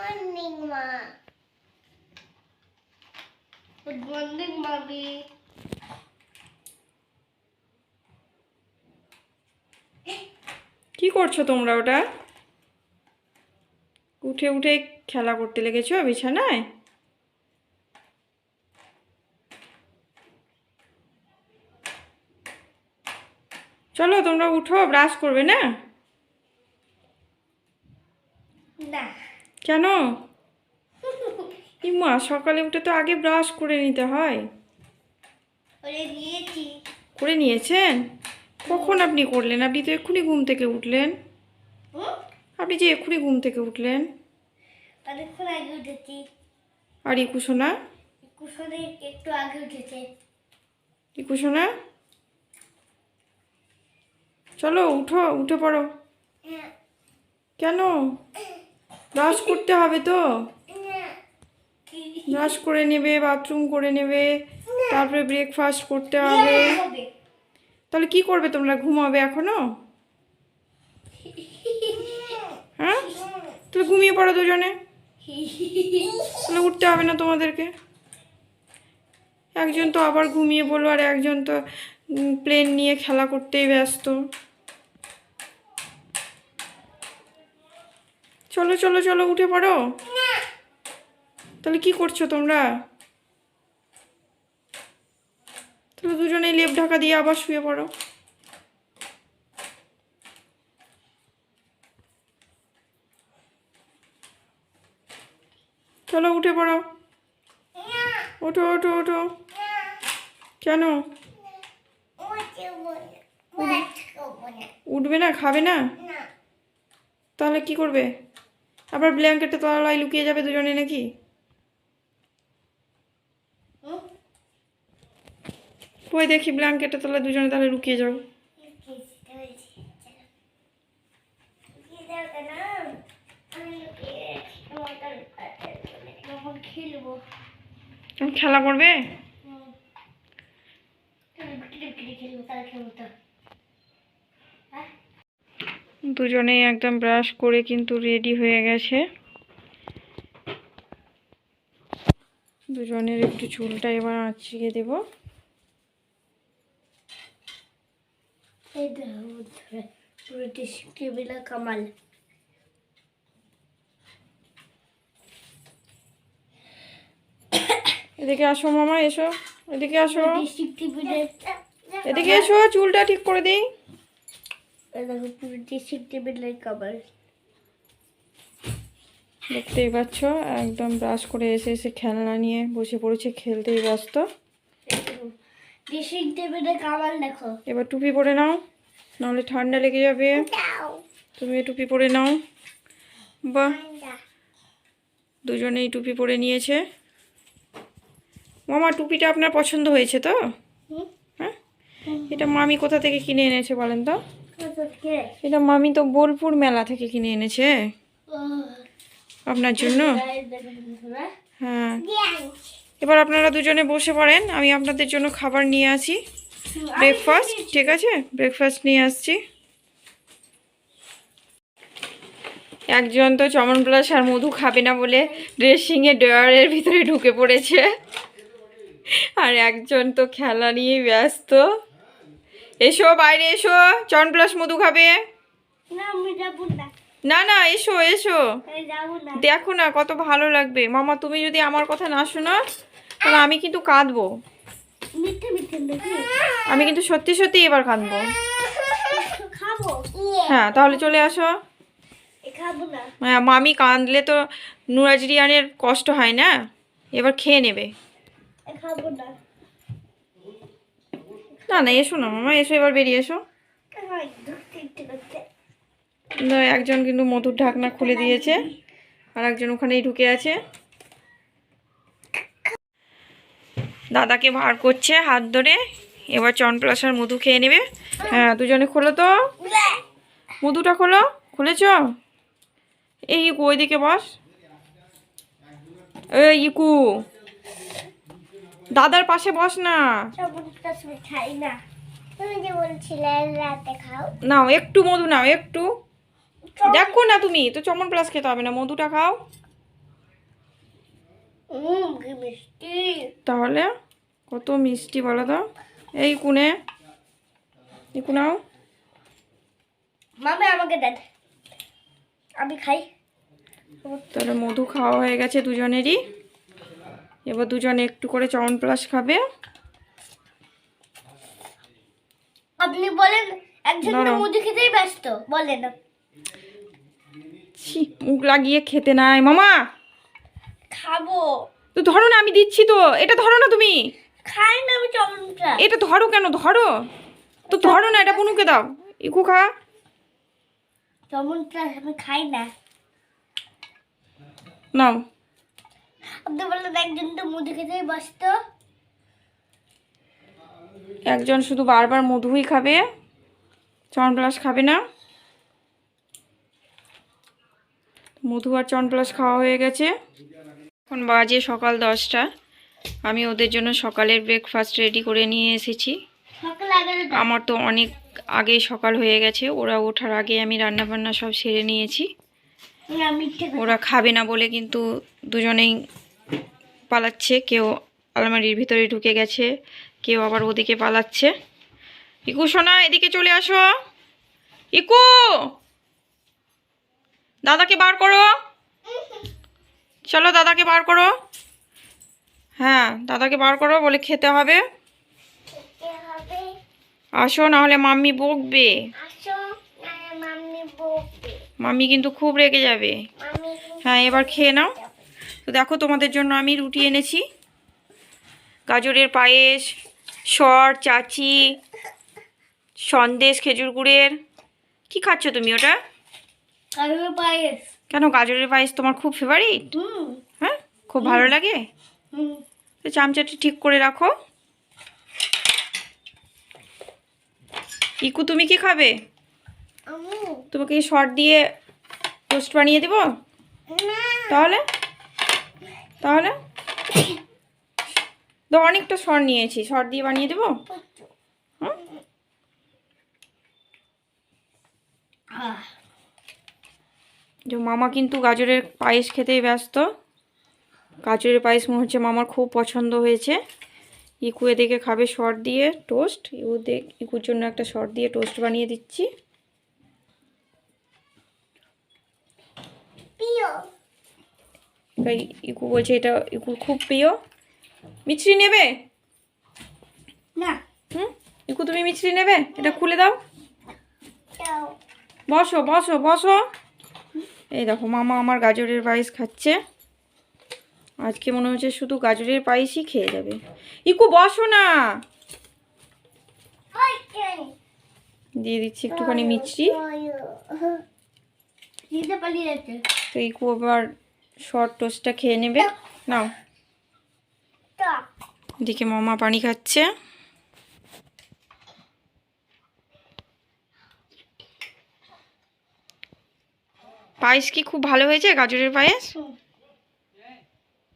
Morning মা good morning মামি কি করছ তোমরা ওটা? উঠে উঠে খেলা করতে লেগেছো বিছানায়? চলো তোমরা উঠো ব্রাশ করবে না? না। কেন? ইমা সকালে উঠে তো আগে ব্রাশ করে নিতে হয়। করে নিয়েছেন? কখন আপনি করলেন? আপনি তো এক্ষুনি ঘুম থেকে উঠলেন। আপনি যে এক্ষুনি ঘুম থেকে উঠলেন। আর ইকুশোনা একটু আগে উঠেছে। ইকুসোনা চলো উঠো উঠে পড়ো। কেন? ব্রাশ করতে হবে তো? ব্রাশ করে নেবে বাথরুম করে নেবে তারপরে ব্রেকফাস্ট করতে হবে। হবে। তাহলে কি করবে তোমরা ঘুমাবে এখনও? হ্যাঁ? তাহলে ঘুমিয়ে পড়ো দুজনে। তাহলে উঠতে হবে না তোমাদেরকে। একজন তো আবার ঘুমিয়ে বলল আর একজন তো প্লেন নিয়ে খেলা করতেই ব্যস্ত। চলো চলো চলো উঠে পড়ো। তাহলে কি করছ তোমরা? তাহলে দুজনেই লেপ ঢাকা দিয়ে আবার শুয়ে পড়ো। চলো উঠে পড়ো। ওঠো ওঠো ওঠো। কেন? উঠবে না খাবে না? তাহলে কি করবে? আবার ব্ল্যাঙ্কেটে তলায় লুকিয়ে যাবে দুজনে নাকি? ওই দেখি ব্ল্যাঙ্কেটে তলায় দুজনে তাহলে লুকিয়ে যাও। খেলা করবে খেলব তাহলে দুজনেই একদম ব্রাশ করে কিন্তু রেডি হয়ে গেছে। দুজনের একটু চুলটা এবার আঁচড়িয়ে দেবো। কামাল। এদিকে আসো মামা এসো। এদিকে আসো। এদিকে এসো চুলটা ঠিক করে দিই। দেখো পুরো কামাল দেখতেই পাচ্ছ একদম ব্রাশ করে এসে এসে খেলনা নিয়ে বসে পড়েছে খেলতেই ব্যস্ত। ড্রেসিং দেখো। এবার টুপি পরে নাও নাহলে ঠান্ডা লেগে যাবে। তুমি টুপি পরে নাও। বাহ দুজনেই টুপি পরে নিয়েছে। মামা টুপিটা আপনার পছন্দ হয়েছে তো? হ্যাঁ? এটা মামি কোথা থেকে কিনে এনেছে বলেন তো? এটা মামি তো বোলপুর মেলা থেকে কিনে এনেছে। আপনার জন্য। হ্যাঁ। এবার আপনারা দুজনে বসে পড়েন আমি আপনাদের জন্য খাবার নিয়ে আসি। ব্রেকফাস্ট ঠিক আছে? ব্রেকফাস্ট নিয়ে আসছি। একজন তো চমন প্লাস আর মধু খাবে না বলে ড্রেসিংয়ে ড্রয়ারের ভিতরে ঢুকে পড়েছে। আর একজন তো খেলা নিয়ে ব্যস্ত। এসো বাইরে এসো। চমন প্লাস মধু খাবে। না না। এসো এসো। দেখো না কত ভালো লাগবে। মামা তুমি যদি আমার কথা না শোনো তাহলে আমি কিন্তু কাঁদবো। আমি কিন্তু সত্যি সত্যি এবার কাঁদবো। হ্যাঁ তাহলে চলে আসো। হ্যাঁ মামি কাঁদলে তো নুরাজরিয়ানের কষ্ট হয় না? এবার খেয়ে নেবে। খাব না। না না, এসো না, মামা, এসো, এবার বেরিয়ে এসো। একজন কিন্তু মধুর ঢাকনা খুলে দিয়েছে, আর একজন ওখানেই ঢুকে আছে। দাদাকে ভার করছে হাত ধরে, এবার চনপ্লাস আর মধু খেয়ে নেবে। হ্যাঁ দুজনে খোলো তো। মধুটা খোলো, খুলেছ? এই ওইদিকে বস। এই ইকু। দাদার পাশে বস না। খাই না তুমি যে বলছিলে রাতে খাও নাও একটু মধু নাও একটু। দেখো না তুমি তো চমন প্লাস খেতে হবে না মধুটা খাও। তাহলে কত মিষ্টি বলো তো। এই কুনে এই কুনাও মামা আমাকে দেন। আমি খাই। তাহলে মধু খাওয়া হয়ে গেছে দুজনেরই। এবার দুজনে একটু করে চমন প্লাস খাবে। আপনি বলেন একজন তো মুদি খেতেই ব্যস্ত বলেন। ছি মুখ লাগিয়ে খেতে নাই। মামা! খাব। তো ধরো না আমি দিচ্ছি তো। এটা ধরো না তুমি। খাই না আমি চমনটা এটা ধরো কেন? ধরো। তো ধরো না এটা পুনুকে দাও। ইকু খা। চমনটা আমি খাই না। নাও। একজন তো খেতেই ব্যস্ত একজন শুধু বারবার মধুই খাবে চন প্লাস খাবে না। মধু আর চন প্লাস খাওয়া হয়ে গেছে। এখন বাজে সকাল দশটা। আমি ওদের জন্য সকালের ব্রেকফাস্ট রেডি করে নিয়ে এসেছি। আমার তো অনেক আগে সকাল হয়ে গেছে ওরা ওঠার আগে আমি রান্না বান্না সব সেরে নিয়েছি। ওরা খাবে না বলে কিন্তু দুজনেই পালাচ্ছে কেউ আলমারির ভিতরে ঢুকে গেছে কেউ আবার ওদিকে পালাচ্ছে। ইকু সোনা এদিকে চলে আসো। ইকু! দাদাকে বার করো। চলো দাদাকে বার করো। হ্যাঁ দাদাকে বার করো বলে খেতে হবে। আসো নাহলে মাম্মি বকবে। মাম্মি বকবে মাম্মি কিন্তু খুব রেগে যাবে। হ্যাঁ এবার খেয়ে নাও। তো দেখো তোমাদের জন্য আমি রুটি এনেছি। গাজরের পায়েস সর চাচি সন্দেশ খেজুর গুড়ের। কি খাচ্ছ তুমি ওটা? পায়েস। কেন গাজরের পায়েস তোমার খুব ফেভারিট হ্যাঁ? খুব ভালো লাগে? তো চামচাটি ঠিক করে রাখো। ইকু তুমি কি খাবে? তোমাকে শর্ট দিয়ে টোস্ট বানিয়ে দেবো? তাহলে? তাহলে? তো অনেকটা সর নিয়েছি। সর দিয়ে বানিয়ে দেবো? যে মামা কিন্তু গাজরের পায়েস খেতেই ব্যস্ত। গাজরের পায়েস মনে হচ্ছে মামার খুব পছন্দ হয়েছে। ইকু এদিকে খাবে শর্ট দিয়ে টোস্ট। ইকু দেখ, ইকুর জন্য একটা শর্ট দিয়ে টোস্ট বানিয়ে দিচ্ছি। তাই ইকু বলছে এটা ইকুর খুব প্রিয়। মিছরি নেবে? না। হুম? ইকু তুমি মিছরি নেবে? এটা খুলে দাও। বসো বসো বসো। এই দেখো মামা আমার গাজরের পায়েস খাচ্ছে। আজকে মনে হচ্ছে শুধু গাজরের পায়েসই খেয়ে যাবে। ইকু বসো না। দিয়ে দিচ্ছি একটুখানি পালিয়ে তো ইকু আবার শর্ট টোস্টটা খেয়ে নেবে। নাও। এদিকে মামা পানি খাচ্ছে। পায়েস কি খুব ভালো হয়েছে গাজরের পায়েস।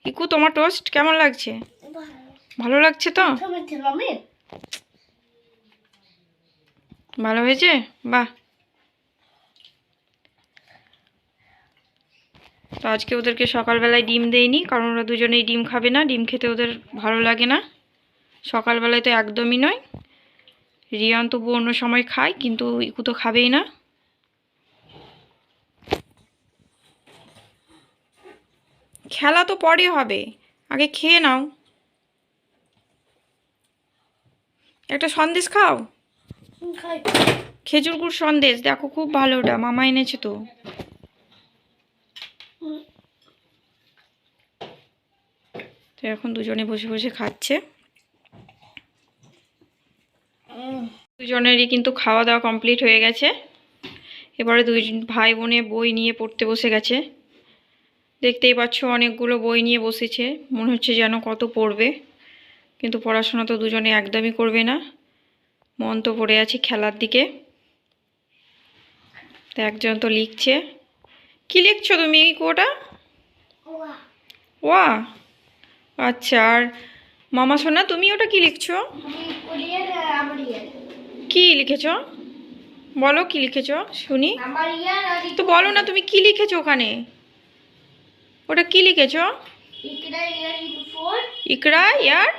ইকু তোমার টোস্ট কেমন লাগছে? ভালো লাগছে তো? ভালো হয়েছে? বাহ। তো আজকে ওদেরকে সকালবেলায় ডিম দেইনি কারণ ওরা দুজনেই ডিম খাবে না ডিম খেতে ওদের ভালো লাগে না। সকালবেলায় তো একদমই নয়। রিয়ান তবু অন্য সময় খায় কিন্তু ইকু তো খাবেই না। খেলা তো পরে হবে আগে খেয়ে নাও। একটা সন্দেশ খাও? খেজুর গুড় সন্দেশ দেখো খুব ভালো ওটা মামা এনেছে তো হুম। তো এখন দুজনে বসে বসে খাচ্ছে। দুজনেরই কিন্তু খাওয়া দাওয়া কমপ্লিট হয়ে গেছে। এবারে দুই ভাই বোনে বই নিয়ে পড়তে বসে গেছে। দেখতেই পাচ্ছ অনেকগুলো বই নিয়ে বসেছে। মনে হচ্ছে যেন কত পড়বে। কিন্তু পড়াশোনা তো দুজনে একদমই করবে না। মন তো পড়ে আছে খেলার দিকে। তো একজন তো লিখছে। কি লিখছো তুমি? কোটা ওয়া। ওয়া। আচ্ছা আর মামা সোনা, তুমি ওটা কি লিখছো? কি লিখেছো? বলো কি লিখেছ? শুনি। তো বলো না, তুমি কি লিখেছো ওখানে? ওটা কি লিখেছ? ইকরা ইয়ার.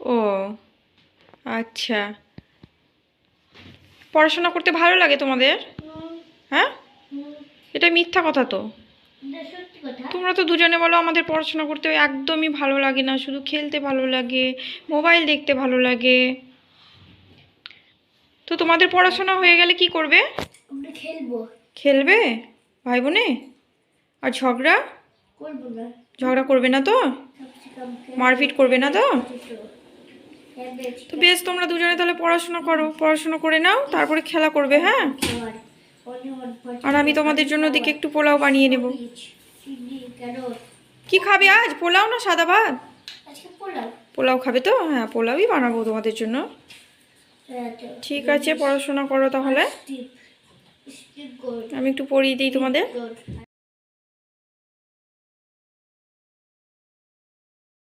ও আচ্ছা। পড়াশোনা করতে ভালো লাগে তোমাদের? হ্যাঁ? এটা মিথ্যা কথা তো। তোমরা তো দুজনে বলো আমাদের পড়াশোনা করতে একদমই ভালো লাগে না শুধু খেলতে ভালো লাগে মোবাইল দেখতে ভালো লাগে। তো তোমাদের পড়াশোনা হয়ে গেলে কি করবে? খেলব। খেলবে? ভাই বোনে আর ঝগড়া? ঝগড়া করবে না তো? মারপিট করবে না তো? হ্যাঁ তো বেশ তোমরা দুজনে তাহলে পড়াশোনা করো পড়াশোনা করে নাও তারপরে খেলা করবে হ্যাঁ? আর আমি তোমাদের জন্য দিকে একটু পোলাও বানিয়ে নেব। কি খাবে আজ? পোলাও না সাদা ভাত? পোলাও। খাবে তো? হ্যাঁ পোলাওই বানাবো তোমাদের জন্য। ঠিক আছে পড়াশোনা করো তাহলে। আমি একটু পড়িয়ে দিই তোমাদের।